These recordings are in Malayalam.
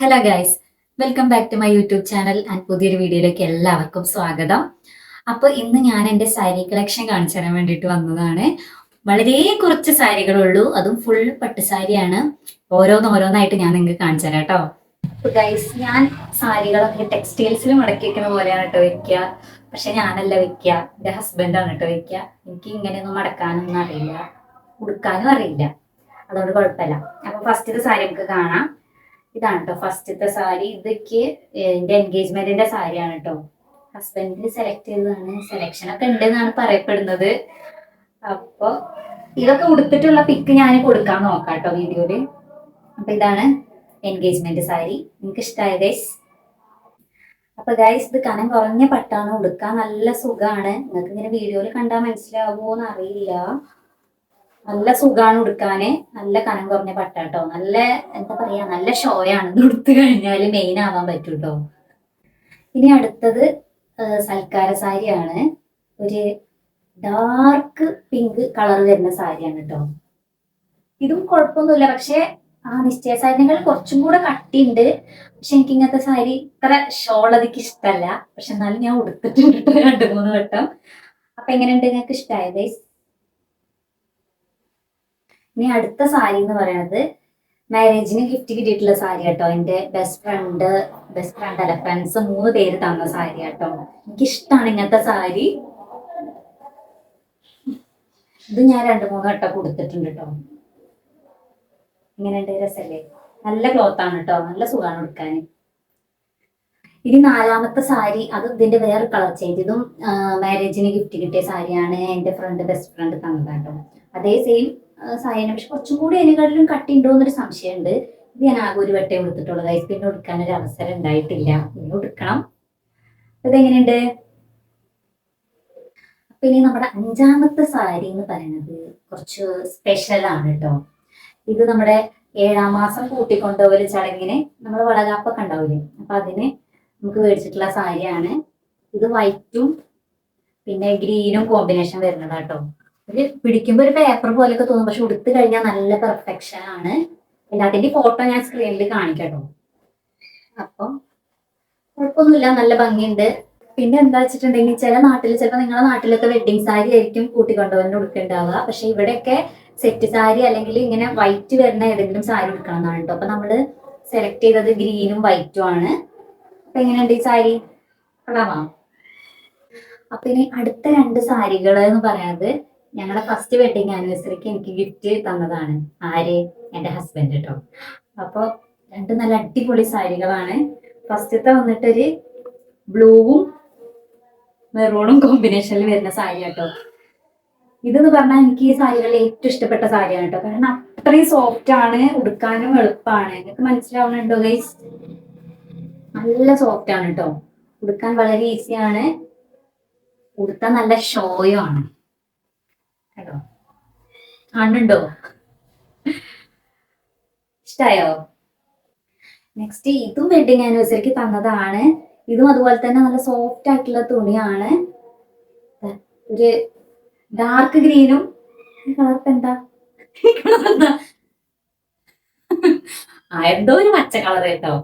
Hello guys welcome back to my YouTube channel and പുതിയൊരു വീഡിയോയിലേക്ക് എല്ലാവർക്കും സ്വാഗതം. അപ്പോൾ ഇന്ന് ഞാൻ എന്റെ സാരി കളക്ഷൻ കാണിച്ചു തരാൻ വേണ്ടിയിട്ട് വന്നതാണ്. വളരെ കുറച്ച് സാരികളുള്ളൂ. അതും ഫുൾ പട്ട് സാരിയാണ് ഓരോന്ന് ഓരോന്നായിട്ട് ഞാൻ നിങ്ങൾക്ക് കാണിച്ചു തരാം കേട്ടോ ഗൈസ് ഞാൻ സാരികളൊക്കെ ടെക്സ്റ്റൈൽസിൽ മടക്കി വെക്കുന്ന പോലെയാണ് കേട്ടോ വെക്കുക. പക്ഷെ ഞാനല്ല വെക്കുക. എന്റെ ഹസ്ബൻഡാണ് കേട്ടോ വെക്കുക. എനിക്ക് ഇങ്ങനെയൊന്നും മടക്കാനൊന്നും അറിയില്ല. ഉടുക്കാനും അറിയില്ല. അതുകൊണ്ട് കുഴപ്പമില്ല. അപ്പോൾ ഫസ്റ്റ് സാരി നമുക്ക് കാണാം. ഇതാണ് കേട്ടോ ഫസ്റ്റത്തെ സാരി. ഇതൊക്കെ എന്റെ എൻഗേജ്മെന്റിന്റെ സാരിയാണ് കേട്ടോ ഹസ്ബൻഡിന് സെലക്ട് ചെയ്തതാണ്. സെലക്ഷൻ ഒക്കെ ഉണ്ട് എന്നാണ് പറയപ്പെടുന്നത്. അപ്പൊ ഇതൊക്കെ ഉടുത്തിട്ടുള്ള പിക്ക് ഞാൻ കൊടുക്കാൻ നോക്കാം കേട്ടോ വീഡിയോയിൽ. അപ്പൊ ഇതാണ് എൻഗേജ്മെന്റ് സാരി. നിങ്ങൾക്ക് ഇഷ്ടമായ ഗൈസ് അപ്പൊ ഗൈസ് ഇത് കനം കുറഞ്ഞ പട്ടാണ്. ഉടുക്കാൻ നല്ല സുഖമാണ് നിങ്ങൾക്ക് ഇങ്ങനെ വീഡിയോയിൽ കണ്ടാൽ മനസ്സിലാവുമോ എന്ന് അറിയില്ല. നല്ല സുഖാണ് ഉടുക്കാന്. നല്ല കനം കുറഞ്ഞ പട്ടാട്ടോ നല്ല എന്താ പറയാ നല്ല ഷോയാണ് ഇത് ഉടുത്തു കഴിഞ്ഞാൽ മെയിൻ ആവാൻ പറ്റും കേട്ടോ ഇനി അടുത്തത് സൽക്കാര സാരിയാണ്. ഒരു ഡാർക്ക് പിങ്ക് കളർ വരുന്ന സാരിയാണ് കേട്ടോ ഇതും കുഴപ്പമൊന്നുമില്ല. പക്ഷെ ആ നിശ്ചയ സാരികൾ കുറച്ചും കൂടെ കട്ടിയുണ്ട്. പക്ഷെ എനിക്ക് ഇങ്ങനത്തെ സാരി ഇത്ര ഷോൾ അതിക്ക് ഇഷ്ടമല്ല പക്ഷെ എന്നാലും ഞാൻ ഉടുത്തിട്ടുണ്ട് ട്ടോ രണ്ട് മൂന്ന് വട്ടം. അപ്പൊ എങ്ങനെയുണ്ട് നിങ്ങൾക്ക് ഇഷ്ടമായ ഗൈസ് ഇനി അടുത്ത സാരി എന്ന് പറയുന്നത് മാരേജിന് ഗിഫ്റ്റ് കിട്ടിയിട്ടുള്ള സാരി കേട്ടോ. എന്റെ ബെസ്റ്റ് ഫ്രണ്ട് ബെസ്റ്റ് ഫ്രണ്ട് അല്ല ഫ്രണ്ട്സ് മൂന്ന് പേര് തന്ന സാരി കേട്ടോ. എനിക്ക് ഇഷ്ടമാണ് ഇങ്ങനത്തെ സാരി. ഇത് ഞാൻ രണ്ട് മൂന്ന് വട്ടം കൊടുത്തിട്ടുണ്ട് കേട്ടോ. ഇങ്ങനെയുണ്ട് രസല്ലേ? നല്ല ക്ലോത്ത് ആണ് കേട്ടോ. നല്ല സുഖമാണ് കൊടുക്കാൻ ഇനി നാലാമത്തെ സാരി അത് ഇതിന്റെ വേറെ കളർ ചേഞ്ച് ഇതും മാരേജിന് ഗിഫ്റ്റ് കിട്ടിയ സാരിയാണ് എന്റെ ഫ്രണ്ട് ബെസ്റ്റ് ഫ്രണ്ട് തന്നതാട്ടോ അതേ സെയിം സാരിയാണ് പക്ഷെ കുറച്ചും കൂടി അതിനെക്കാട്ടിലും കട്ടി ഉണ്ടോ എന്നൊരു സംശയമുണ്ട്. ഇത് ഞാൻ ആകെ ഒരു വട്ടേ കൊടുത്തിട്ടുള്ളൂ ഐസ് പിന്നെ കൊടുക്കാൻ ഒരു അവസരം ഉണ്ടായിട്ടില്ല. ഇനി കൊടുക്കണം ഇതെങ്ങനെയുണ്ട്? ഇനി നമ്മുടെ അഞ്ചാമത്തെ സാരി എന്ന് പറയുന്നത് കുറച്ച് സ്പെഷ്യൽ ആണ് കേട്ടോ. ഇത് നമ്മുടെ ഏഴാം മാസം കൂട്ടിക്കൊണ്ടുപോലെ ചടങ്ങിന് നമ്മൾ വളകാപ്പൊക്കെ ഉണ്ടാവില്ലേ അപ്പൊ അതിന് നമുക്ക് മേടിച്ചിട്ടുള്ള സാരിയാണ്. ഇത് വൈറ്റും പിന്നെ ഗ്രീനും കോമ്പിനേഷൻ വരുന്നതാട്ടോ ഒരു പിടിക്കുമ്പോൾ ഒരു പേപ്പർ പോലെയൊക്കെ തോന്നും. പക്ഷെ ഉടുത്തു കഴിഞ്ഞാൽ നല്ല പെർഫെക്ഷൻ ആണ്. എല്ലാത്തിന്റെ ഫോട്ടോ ഞാൻ സ്ക്രീനിൽ കാണിക്കട്ടോ. അപ്പം കുഴപ്പമൊന്നുമില്ല. നല്ല ഭംഗിയുണ്ട്. പിന്നെ എന്താ വെച്ചിട്ടുണ്ടെങ്കിൽ ചില നാട്ടിൽ ചിലപ്പോൾ നിങ്ങളുടെ നാട്ടിലൊക്കെ വെഡിങ് സാരി ആയിരിക്കും കൊണ്ടുവന്ന് ഉടുക്കുണ്ടാവുക. പക്ഷെ ഇവിടെയൊക്കെ സെറ്റ് സാരി അല്ലെങ്കിൽ ഇങ്ങനെ വൈറ്റ് വരുന്ന ഏതെങ്കിലും സാരി എടുക്കണം എന്നാണ് അപ്പൊ നമ്മൾ സെലക്ട് ചെയ്തത് ഗ്രീനും വൈറ്റും ആണ്. അപ്പൊ എങ്ങനെയുണ്ട് ഈ സാരി കൊള്ളാമോ? അപ്പൊ ഇനി അടുത്ത രണ്ട് സാരികൾ എന്ന് പറയുന്നത് ഞങ്ങളുടെ ഫസ്റ്റ് വെഡിങ് ആനിവേഴ്സറിക്ക് എനിക്ക് ഗിഫ്റ്റ് തന്നതാണ്. ആര്? എന്റെ ഹസ്ബൻഡ് കേട്ടോ അപ്പോൾ രണ്ട് നല്ല അടിപൊളി സാരികളാണ്. ഫസ്റ്റത്തെ വന്നിട്ടൊരു ബ്ലൂവും മെറൂണും കോമ്പിനേഷനിൽ വരുന്ന സാരി കേട്ടോ ഇതെന്ന് പറഞ്ഞാൽ എനിക്ക് ഈ സാരികളിൽ ഏറ്റവും ഇഷ്ടപ്പെട്ട സാരിയാണ് കേട്ടോ കാരണം അത്രയും സോഫ്റ്റ് ആണ് ഉടുക്കാനും എളുപ്പമാണ് നിങ്ങൾക്ക് മനസ്സിലാവുന്നുണ്ടോ ഗൈസ് നല്ല സോഫ്റ്റ് ആണ് കേട്ടോ ഉടുക്കാൻ വളരെ ഈസിയാണ് ഉടുത്താൻ നല്ല ഷോയും ആണ്. കേട്ടോ കാണുന്നുണ്ടോ ഇഷ്ടായോ? നെക്സ്റ്റ് ഇതും വെഡിങ് ആനിവേഴ്സറിക്ക് തന്നതാണ്. ഇതും അതുപോലെ തന്നെ നല്ല സോഫ്റ്റ് ആയിട്ടുള്ള തുണിയാണ്. ഒരു ഡാർക്ക് ഗ്രീനും കളർ എന്താ? കളർ എന്താ? എന്തോ ഒരു പച്ച കളർ കേട്ടോ.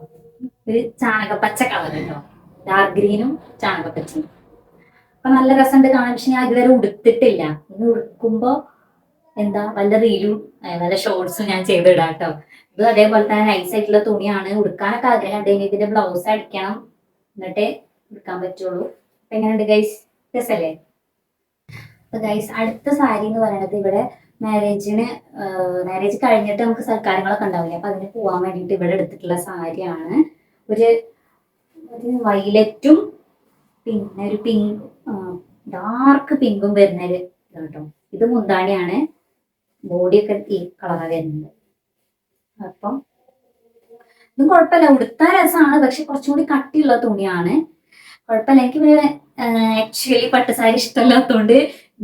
ഒരു ചാണക പച്ച കളർ കേട്ടോ ഡാർക്ക് ഗ്രീനും ചാണകപ്പച്ചയും. അപ്പൊ നല്ല രസമുണ്ട് കാണാൻ. പക്ഷെ ഞാൻ ഇതുവരെ ഉടുത്തിട്ടില്ല. ഇനി ഉടുക്കുമ്പോ എന്താ വല്ല റീലും നല്ല ഷോർട്സും ഞാൻ ചെയ്തിടാം കേട്ടോ. ഇത് അതേപോലെ തന്നെ നൈസ് ആയിട്ടുള്ള തുണിയാണ്. ഉടുക്കാനൊക്കെ ആഗ്രഹമുണ്ട്. ഇനി ഇതിന്റെ ബ്ലൗസ് അടിക്കണം. എന്നിട്ടേ ഉടുക്കാൻ പറ്റുള്ളൂ. അപ്പൊ എങ്ങനെയുണ്ട് ഗൈസ് രസല്ലേ? അപ്പൊ ഗൈസ് അടുത്ത സാരി എന്ന് പറയുന്നത് ഇവിടെ മാരേജിന് മാരേജ് കഴിഞ്ഞിട്ട് നമുക്ക് സൽക്കാരങ്ങളൊക്കെ ഉണ്ടാവില്ലേ? അപ്പൊ അതിന് പോവാൻ വേണ്ടിയിട്ട് ഇവിടെ എടുത്തിട്ടുള്ള സാരിയാണ് ഒരു ഒരു വൈലറ്റും പിന്നെ ഒരു പിങ്ക് ഡാർക്ക് പിങ്കും വരുന്ന ഒരു ഇത് കേട്ടോ. ഇത് മുന്താണിയാണ്. ബോഡിയൊക്കെ ഈ കളറാണ് വരുന്നത്. അപ്പം ഇതും കുഴപ്പമില്ല. ഉടുത്താൻ രസമാണ്. പക്ഷെ കുറച്ചും കൂടി കട്ടിയുള്ള തുണിയാണ്. കുഴപ്പമില്ല. എനിക്ക് പിന്നെ ആക്ച്വലി പട്ടുസാരി ഇഷ്ടമല്ലാത്തതുകൊണ്ട്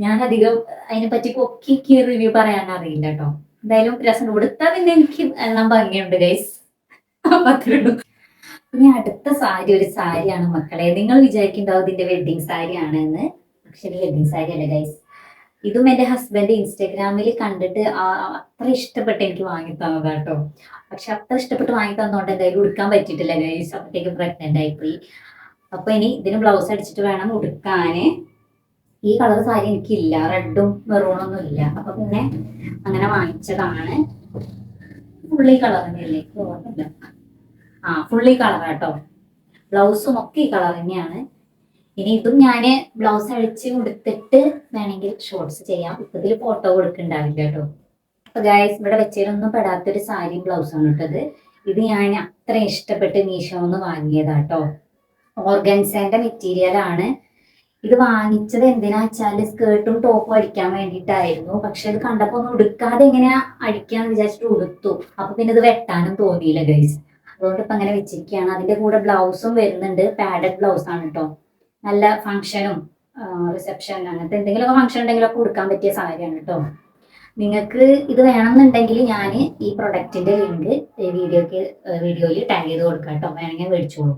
ഞാൻ അധികം അതിനെ പറ്റി പൊക്കിക്ക് റിവ്യൂ പറയാൻ അറിയില്ല കേട്ടോ. എന്തായാലും രസം. ഉടുത്താൽ പിന്നെ എനിക്ക് എല്ലാം ഭംഗിയുണ്ട് ഗൈസ് ഉള്ളൂ. ഇനി അടുത്ത സാരി ഒരു സാരിയാണ് മക്കളെ. നിങ്ങൾ വിചാരിക്കുന്നുണ്ടാവും ഇതിന്റെ വെഡിങ് സാരി ആണെന്ന് പക്ഷെ ഇത് സാരി അല്ല ഗൈസ് ഇതും എന്റെ ഹസ്ബൻഡ് ഇൻസ്റ്റാഗ്രാമിൽ കണ്ടിട്ട് അത്ര ഇഷ്ടപ്പെട്ട് എനിക്ക് വാങ്ങി തന്നതാ കേട്ടോ പക്ഷെ അത്ര ഇഷ്ടപ്പെട്ട് വാങ്ങി തന്നോണ്ട് എന്തായാലും ഉടുക്കാൻ പറ്റിയിട്ടില്ല ഗൈസ് അപ്പത്തേക്ക് പ്രഗ്നന്റ് ആയിപ്പോയി. അപ്പൊ ഇനി ഇതിന് ബ്ലൗസ് അടിച്ചിട്ട് വേണം ഉടുക്കാന്. ഈ കളർ സാരി എനിക്കില്ല. റെഡും മെറൂണൊന്നും ഇല്ല. അപ്പൊ പിന്നെ അങ്ങനെ വാങ്ങിച്ചതാണ്. ഫുള്ളി കളർ തന്നെയല്ലേ? ഓർമ്മയില്ല. ആ ഫുള്ളി കളർ കേട്ടോ ബ്ലൗസും ഒക്കെ ഈ കളർ തന്നെയാണ്. ഇനി ഇതും ഞാൻ ബ്ലൗസ് അഴിച്ച് കൊടുത്തിട്ട് വേണമെങ്കിൽ ഷോർട്സ് ചെയ്യാം. ഇപ്പൊ ഇതിൽ ഫോട്ടോ കൊടുക്കണ്ടാവില്ല കേട്ടോ. അപ്പൊ ഗായസ് ഇവിടെ വെച്ചതിലൊന്നും പെടാത്തൊരു സാരിയും ബ്ലൗസാണ് ഇട്ടത്. ഇത് ഞാൻ അത്ര ഇഷ്ടപ്പെട്ട് മീഷോന്ന് വാങ്ങിയതാട്ടോ ഓർഗൻസേന്റെ മെറ്റീരിയൽ ആണ്. ഇത് വാങ്ങിച്ചത് എന്തിനാ വെച്ചാൽ സ്കേർട്ടും ടോപ്പും അടിക്കാൻ വേണ്ടിയിട്ടായിരുന്നു. പക്ഷെ അത് കണ്ടപ്പോ ഒന്നും ഉടുക്കാതെ എങ്ങനെയാ അടിക്കാന്ന് വിചാരിച്ചിട്ട് ഉടുത്തു. അപ്പൊ പിന്നെ ഇത് വെട്ടാനും തോന്നിയില്ല ഗൈസ് അതുകൊണ്ട് ഇപ്പൊ അങ്ങനെ വെച്ചിരിക്കുകയാണ് അതിന്റെ കൂടെ ബ്ലൗസും വരുന്നുണ്ട്. പാഡഡ് ബ്ലൗസ് ആണ് കേട്ടോ നല്ല ഫംഗ്ഷനും റിസപ്ഷൻ അങ്ങനത്തെ എന്തെങ്കിലുമൊക്കെ ഫംഗ്ഷൻ ഉണ്ടെങ്കിലൊക്കെ കൊടുക്കാൻ പറ്റിയ സാരിയാണ് കേട്ടോ നിങ്ങൾക്ക് ഇത് വേണമെന്നുണ്ടെങ്കിൽ ഞാൻ ഈ പ്രൊഡക്റ്റിന്റെ ലിങ്ക് വീഡിയോക്ക് വീഡിയോയിൽ ടാഗ് ചെയ്ത് കൊടുക്കാം കേട്ടോ വേണമെങ്കിൽ മേടിച്ചോളൂ.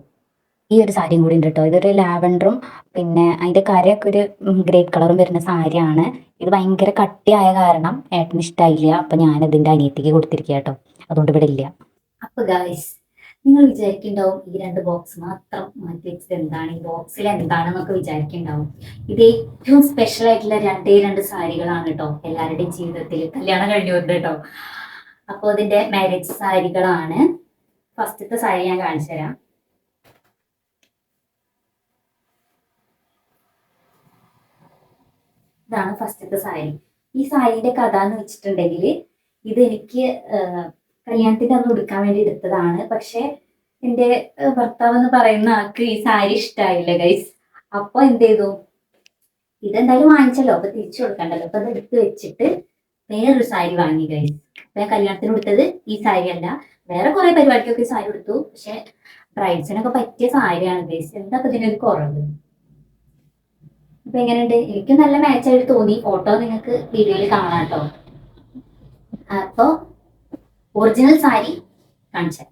ഈ ഒരു സാരിയും കൂടി ഉണ്ട് കേട്ടോ ഇതൊരു ലാവൻഡറും പിന്നെ അതിന്റെ കരയൊക്കെ ഒരു ഗ്രേപ്പ് കളറും വരുന്ന സാരിയാണ്. ഇത് ഭയങ്കര കട്ടിയായ കാരണം ഏട്ടന് ഇഷ്ടമായില്ല അപ്പൊ ഞാൻ ഇതിന്റെ അനിയത്തിക്ക് കൊടുത്തിരിക്കുക കേട്ടോ അതുകൊണ്ട് ഇവിടെ ഇല്ല. അപ്പൊ ഗായ്സ് നിങ്ങൾ വിചാരിക്കുന്നുണ്ടാവും ഈ രണ്ട് ബോക്സ് മാത്രം മാറ്റി വെച്ചത് എന്താണ്? ഈ ബോക്സിൽ എന്താണെന്നൊക്കെ വിചാരിക്കുന്നുണ്ടാവും. ഇത് ഏറ്റവും സ്പെഷ്യൽ ആയിട്ടുള്ള രണ്ടേ രണ്ട് സാരികളാണ് കേട്ടോ എല്ലാവരുടെയും ജീവിതത്തിൽ. കല്യാണം കഴിഞ്ഞുകൊണ്ട് കേട്ടോ അപ്പോൾ ഇതിന്റെ മാരേജ് സാരികളാണ്. ഫസ്റ്റത്തെ സാരി ഞാൻ കാണിച്ചു തരാം. ഇതാണ് ഫസ്റ്റത്തെ സാരി. ഈ സാരിന്റെ കഥ എന്ന് വെച്ചിട്ടുണ്ടെങ്കിൽ ഇത് എനിക്ക് കല്യാണത്തിന്റെ അന്ന് ഉടുക്കാൻ വേണ്ടി എടുത്തതാണ്. പക്ഷെ എന്റെ ഭർത്താവ് എന്ന് പറയുന്ന ആൾക്ക് ഈ സാരി ഇഷ്ടായില്ല ഗൈസ് അപ്പൊ എന്ത് ചെയ്തു? ഇതെന്തായാലും വാങ്ങിച്ചല്ലോ. അപ്പൊ തിരിച്ചു കൊടുക്കണ്ടല്ലോ. അപ്പൊ അത് എടുത്ത് വെച്ചിട്ട് വേറൊരു സാരി വാങ്ങി ഗൈസ് ഞാൻ കല്യാണത്തിന് കൊടുത്തത് ഈ സാരി അല്ല വേറെ കുറെ പരിപാടിക്കൊക്കെ സാരി കൊടുത്തു പക്ഷെ ബ്രൈഡ്സിനൊക്കെ പറ്റിയ സാരിയാണ് ഗൈസ് എന്താ അപ്പൊ ഇതിനൊരു കുറവ്? അപ്പൊ എങ്ങനെയുണ്ട്? എനിക്ക് നല്ല മാച്ചായിട്ട് തോന്നി. ഫോട്ടോ നിങ്ങൾക്ക് വീഡിയോയിൽ കാണാം കേട്ടോ. അപ്പൊ ഒറിജിനൽ സാരി കാണിച്ചാൽ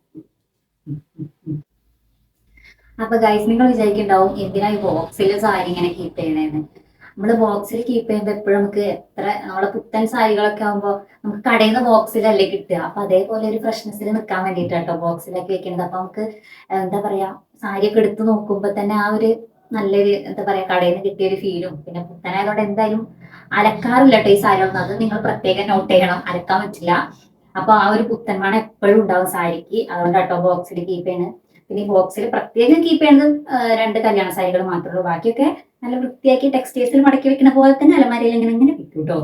അപ്പൊ ഗൈസ് നിങ്ങൾ വിചാരിക്കുന്നുണ്ടാവും എന്തിനാ ഈ ബോക്സിൽ സാരി ഇങ്ങനെ കീപ്പ് ചെയ്യണേന്ന് നമ്മൾ ബോക്സിൽ കീപ്പ് ചെയ്യുമ്പോൾ എപ്പോഴും നമുക്ക് എത്ര നമ്മളെ പുത്തൻ സാരികളൊക്കെ ആകുമ്പോൾ നമുക്ക് കടയിൽ നിന്ന് ബോക്സിലല്ലേ കിട്ടുക. അപ്പൊ അതേപോലെ ഒരു ഫ്രഷ്നെസ്സിൽ നിൽക്കാൻ വേണ്ടിയിട്ടാട്ടോ ബോക്സിലൊക്കെ വെക്കുന്നത് അപ്പൊ നമുക്ക് എന്താ പറയാ സാരിയൊക്കെ എടുത്ത് നോക്കുമ്പോൾ തന്നെ ആ ഒരു നല്ലൊരു എന്താ പറയാ കടയിൽ നിന്ന് കിട്ടിയ ഒരു ഫീലും പിന്നെ പുത്തനായതുകൊണ്ട് എന്തായാലും അലക്കാറില്ല കേട്ടോ ഈ ഒന്നും. അത് നിങ്ങൾ പ്രത്യേകം നോട്ട് ചെയ്യണം. അലക്കാൻ പറ്റില്ല. അപ്പൊ ആ ഒരു പുത്തൻ പുത്തൻമണം എപ്പോഴും ഉണ്ടാവും സാരിക്ക്. അതുകൊണ്ട് കേട്ടോ ബോക്സിൽ കീപ്പ് ചെയ്യുന്നത് പിന്നെ ബോക്സിൽ പ്രത്യേകം കീപ്പ് ചെയ്യുന്നത് രണ്ട് കല്യാണ സാരികൾ മാത്രമേ ഉള്ളൂ. ബാക്കിയൊക്കെ നല്ല വൃത്തിയാക്കി ടെക്സ്റ്റൈൽസിൽ മടക്കി വെക്കുന്ന പോലെ തന്നെ അലമാരയിൽ ഇങ്ങനെ ഇങ്ങനെ വെക്കും കേട്ടോ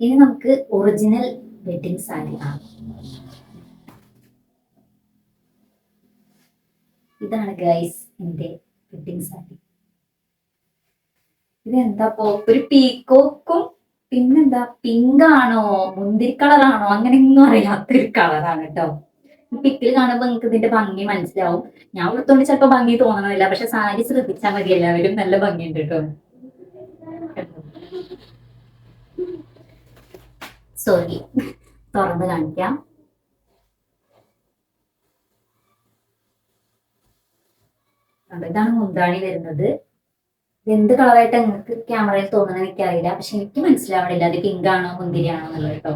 ഇനി നമുക്ക് ഒറിജിനൽ വെഡിങ് സാരി ആണ്. ഇതാണ് ഗൈസ് എന്റെ വെഡിങ് സാരി പോ ഒരു പീക്കോക്കും പിന്നെന്താ? പിങ്ക് ആണോ? മുന്തിരി കളറാണോ അങ്ങനെയൊന്നും അറിയാത്തൊരു കളറാണ് കേട്ടോ. പിക്കിൽ കാണുമ്പോൾ നിങ്ങൾക്ക് ഇതിന്റെ ഭംഗി മനസ്സിലാവും. ഞാൻ ഉടുത്തോണ്ട് ചിലപ്പോ ഭംഗി തോന്നണമെന്നില്ല പക്ഷെ സാരി ശ്രദ്ധിച്ചാൽ മതി. എല്ലാവരും നല്ല ഭംഗിയുണ്ട് കേട്ടോ. സോറി തുറന്ന് കാണിക്കാം. ഇതാണ് മുന്താണി വരുന്നത്. എന്ത് കളറായിട്ട് നിങ്ങൾക്ക് ക്യാമറയിൽ തോന്നുന്നത് എനിക്കറിയില്ല. പക്ഷെ എനിക്ക് മനസ്സിലാവണില്ല. അത് പിങ്ക് ആണോ മുന്തിരി ആണോ എന്നുള്ളത് കേട്ടോ.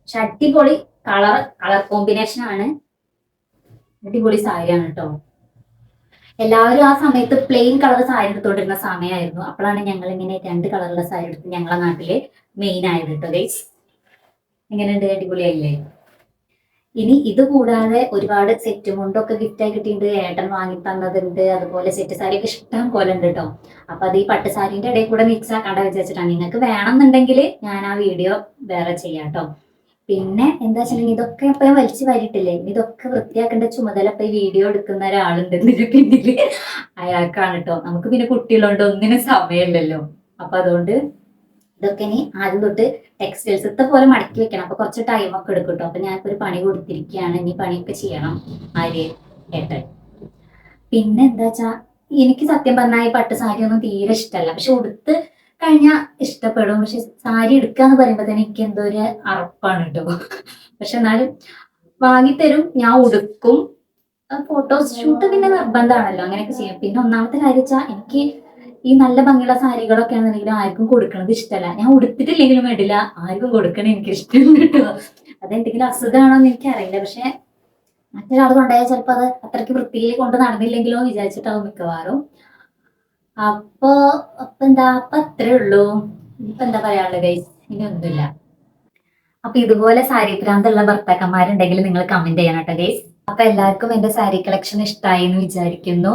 പക്ഷെ അടിപൊളി കളർ കളർ കോമ്പിനേഷൻ ആണ്. അടിപൊളി സാരിയാണ് കേട്ടോ. എല്ലാവരും ആ സമയത്ത് പ്ലെയിൻ കളർ സാരി എടുത്തോണ്ടിരുന്ന സമയമായിരുന്നു അപ്പോഴാണ് ഞങ്ങൾ ഇങ്ങനെ രണ്ട് കളറുള്ള സാരി എടുത്ത് ഞങ്ങളെ നാട്ടിൽ മെയിൻ ആയത് കേട്ടോ ഗൈസ് എങ്ങനെയുണ്ട്? അടിപൊളിയായില്ലേ? ഇനി ഇത് കൂടാതെ ഒരുപാട് സെറ്റ് മുണ്ടൊക്കെ ഗിഫ്റ്റ് ആയി കിട്ടിയിട്ടുണ്ട്. ഏട്ടൻ വാങ്ങി തന്നതുണ്ട്. അതുപോലെ സെറ്റ് സാരി ഒക്കെ ഇഷ്ടം പോലെ ഉണ്ട് കേട്ടോ അപ്പൊ അത് ഈ പട്ട് സാരിന്റെ ഇടയിൽ കൂടെ മിക്സ് ആക്കാണ്ട വിചാരിച്ചിട്ടാണ്. നിങ്ങൾക്ക് വേണമെന്നുണ്ടെങ്കിൽ ഞാൻ ആ വീഡിയോ വേറെ ചെയ്യാം കേട്ടോ പിന്നെ എന്താ വെച്ചിട്ടുണ്ടെങ്കിൽ ഇതൊക്കെ ഇപ്പൊ വലിച്ചു വരിട്ടില്ലേ ഇതൊക്കെ വൃത്തിയാക്കേണ്ട ചുമതല ഇപ്പൊ ഈ വീഡിയോ എടുക്കുന്ന ഒരാളുണ്ട് ഇതിന്റെ പിന്നിൽ. അയാൾക്കാണ് കേട്ടോ നമുക്ക് പിന്നെ കുട്ടികളുണ്ട് ഒന്നിനും സമയമില്ലല്ലോ. അപ്പൊ അതുകൊണ്ട് ഇതൊക്കെ ഇനി ആദ്യം തൊട്ട് ടെക്സ്റ്റൈൽസത്തെ പോലെ മടക്കി വെക്കണം. അപ്പൊ കുറച്ച് ടൈം ഒക്കെ എടുക്കും കേട്ടോ അപ്പൊ ഞാനിപ്പോ ഒരു പണി കൊടുത്തിരിക്കുകയാണ്. ഇനി പണിയൊക്കെ ചെയ്യണം ആര് ഏട്ടൻ. പിന്നെ എന്താ വെച്ചാ എനിക്ക് സത്യം പറഞ്ഞാൽ ഈ പട്ട് സാരി ഒന്നും തീരെ ഇഷ്ടമല്ല പക്ഷെ ഉടുത്ത് കഴിഞ്ഞാൽ ഇഷ്ടപ്പെടും. പക്ഷെ സാരി എടുക്കാന്ന് പറയുമ്പോൾ തന്നെ എനിക്ക് എന്തോ ഒരു അറപ്പാണ് കേട്ടോ പക്ഷെ എന്നാലും വാങ്ങിത്തരും. ഞാൻ ഉടുക്കും. ഫോട്ടോസ് ഷൂട്ട് പിന്നെ നിർബന്ധമാണല്ലോ അങ്ങനെയൊക്കെ ചെയ്യാം. പിന്നെ ഒന്നാമത്തെ കാര്യം വെച്ചാൽ എനിക്ക് ഈ നല്ല ഭംഗിയുള്ള സാരികളൊക്കെ ആണെന്നുണ്ടെങ്കിലും ആർക്കും കൊടുക്കണത് ഇഷ്ടമല്ല ഞാൻ ഉടുത്തിട്ടില്ലെങ്കിലും വേണ്ടില്ല. ആർക്കും കൊടുക്കണ എനിക്ക് ഇഷ്ടം കിട്ടുമോ അതെന്തെങ്കിലും അസുഖമാണോ എന്ന് എനിക്കറിയില്ല. പക്ഷെ മറ്റൊരാൾ കൊണ്ടുപോയാൽ ചിലപ്പോൾ അത് അത്രയ്ക്ക് വൃത്തിയിൽ കൊണ്ട് നടന്നില്ലെങ്കിലോ വിചാരിച്ചിട്ടാവും മിക്കവാറും. അപ്പോ അപ്പൊ എന്താ? അപ്പൊ അത്രേ ഉള്ളൂ. ഇപ്പൊ എന്താ പറയാനുള്ളത് ഗൈസ് ഇനി ഒന്നുമില്ല. അപ്പൊ ഇതുപോലെ സാരി ഭ്രാന്തുള്ള ഭർത്താക്കന്മാരുണ്ടെങ്കിൽ നിങ്ങൾ കമന്റ് ചെയ്യണം കേട്ടോ ഗൈസ് അപ്പൊ എല്ലാവർക്കും എന്റെ സാരി കളക്ഷൻ ഇഷ്ടമായി എന്ന് വിചാരിക്കുന്നു.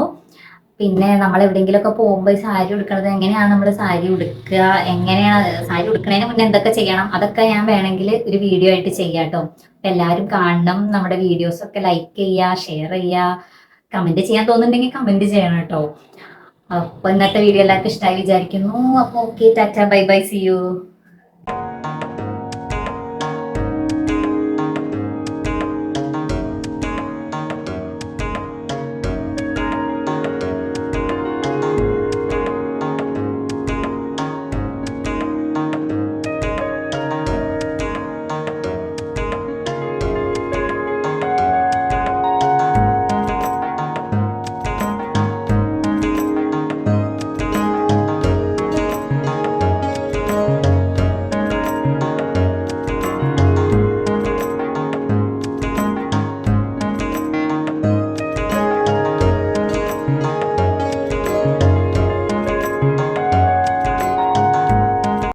പിന്നെ നമ്മൾ എവിടെയെങ്കിലുമൊക്കെ പോകുമ്പോൾ സാരി ഉടുക്കുന്നത് എങ്ങനെയാണ് നമ്മൾ സാരി ഉടുക്കുക? എങ്ങനെയാണ് സാരി ഉടുക്കുന്നതിന് മുന്നേ എന്തൊക്കെ ചെയ്യണം? അതൊക്കെ ഞാൻ വേണമെങ്കിൽ ഒരു വീഡിയോ ആയിട്ട് ചെയ്യാം കേട്ടോ അപ്പൊ എല്ലാവരും കാണണം. നമ്മുടെ വീഡിയോസ് ഒക്കെ ലൈക്ക് ചെയ്യുക ഷെയർ ചെയ്യുക. കമന്റ് ചെയ്യാൻ തോന്നുന്നുണ്ടെങ്കിൽ കമന്റ് ചെയ്യണം കേട്ടോ. അപ്പൊ ഇന്നത്തെ വീഡിയോ എല്ലാവർക്കും ഇഷ്ടമായി വിചാരിക്കുന്നു. അപ്പൊ okay tata. Bye bye see you